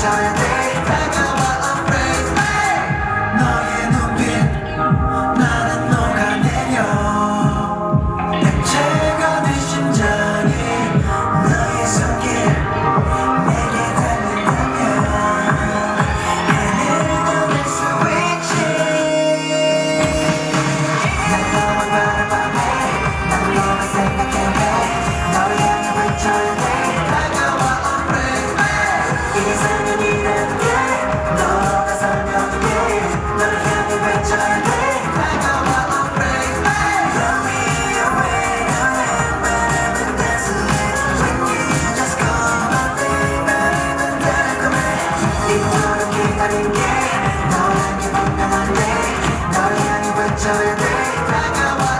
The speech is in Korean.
Time. 기다린 게 너에게 분명한데 너의 향이 번쩍을 내 다가와.